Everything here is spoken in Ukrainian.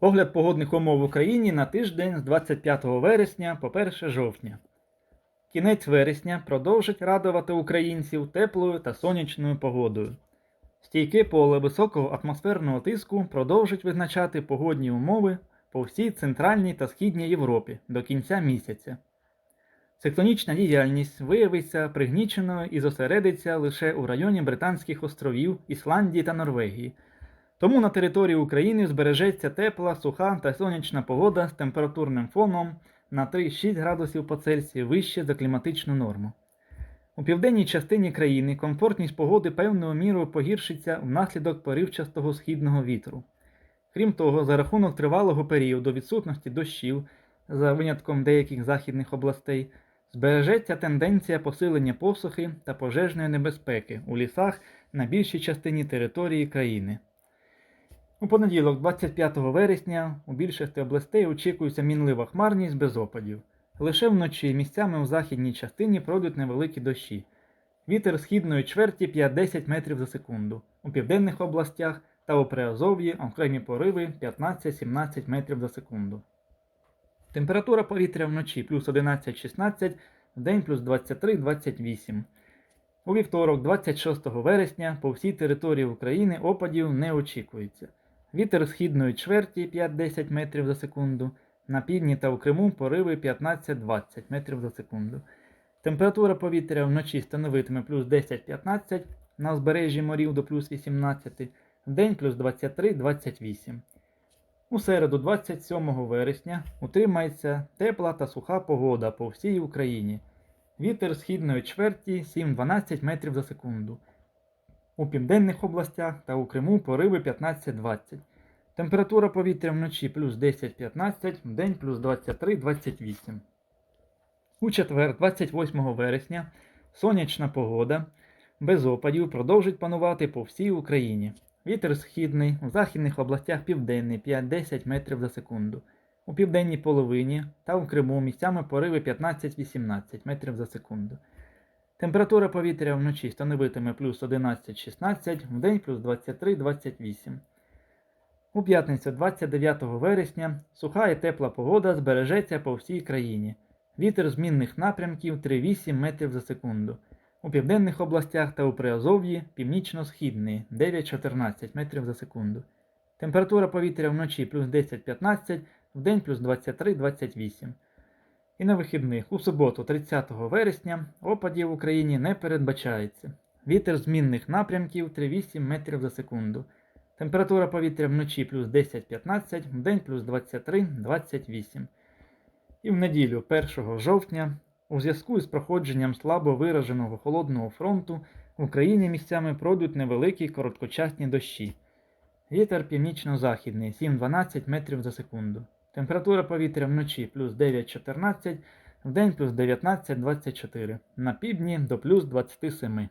Огляд погодних умов в Україні на тиждень з 25 вересня по 1 жовтня. Кінець вересня продовжить радувати українців теплою та сонячною погодою. Стійке поле високого атмосферного тиску продовжить визначати погодні умови по всій центральній та східній Європі до кінця місяця. Циклонічна діяльність виявиться пригніченою і зосередиться лише у районі Британських островів, Ісландії та Норвегії. Тому на території України збережеться тепла, суха та сонячна погода з температурним фоном на 3-6 градусів по Цельсію вище за кліматичну норму. У південній частині країни комфортність погоди певною мірою погіршиться внаслідок поривчастого східного вітру. Крім того, за рахунок тривалого періоду відсутності дощів, за винятком деяких західних областей, збережеться тенденція посилення посухи та пожежної небезпеки у лісах на більшій частині території країни. У понеділок, 25 вересня, у більшості областей очікується мінлива хмарність без опадів. Лише вночі місцями у західній частині пройдуть невеликі дощі. Вітер східної чверті 5-10 метрів за секунду. У південних областях та у Приазов'ї окремі пориви 15-17 метрів за секунду. Температура повітря вночі плюс 11-16, вдень плюс 23-28. У вівторок, 26 вересня, по всій території України опадів не очікується. Вітер східної чверті 5-10 метрів за секунду, на півдні та у Криму пориви 15-20 метрів за секунду. Температура повітря вночі становитиме плюс 10-15, на узбережжі морів до плюс 18, вдень плюс 23-28. У середу, 27 вересня, утримається тепла та суха погода по всій Україні. Вітер східної чверті 7-12 метрів за секунду. У південних областях та у Криму пориви 15-20. Температура повітря вночі плюс 10-15, вдень плюс 23-28. У четвер, 28 вересня, сонячна погода без опадів продовжить панувати по всій Україні. Вітер східний, у західних областях південний 5-10 метрів за секунду. У південній половині та у Криму місцями пориви 15-18 метрів за секунду. Температура повітря вночі становитиме плюс 11-16, вдень плюс 23-28. У п'ятницю 29 вересня суха і тепла погода збережеться по всій країні. Вітер змінних напрямків 3-8 метрів за секунду. У південних областях та у Приазов'ї північно-східний 9-14 метрів за секунду. Температура повітря вночі плюс 10-15, вдень плюс 23-28. І на вихідних у суботу, 30 вересня, опадів в Україні не передбачається. Вітер змінних напрямків 3-8 метрів за секунду. Температура повітря вночі плюс 10-15, вдень плюс 23-28. І в неділю 1 жовтня, у зв'язку із проходженням слабо вираженого холодного фронту, в Україні місцями пройдуть невеликі короткочасні дощі. Вітер північно-західний 7-12 метрів за секунду. Температура повітря вночі плюс 9-14, вдень плюс 19-24, на півдні до плюс 27.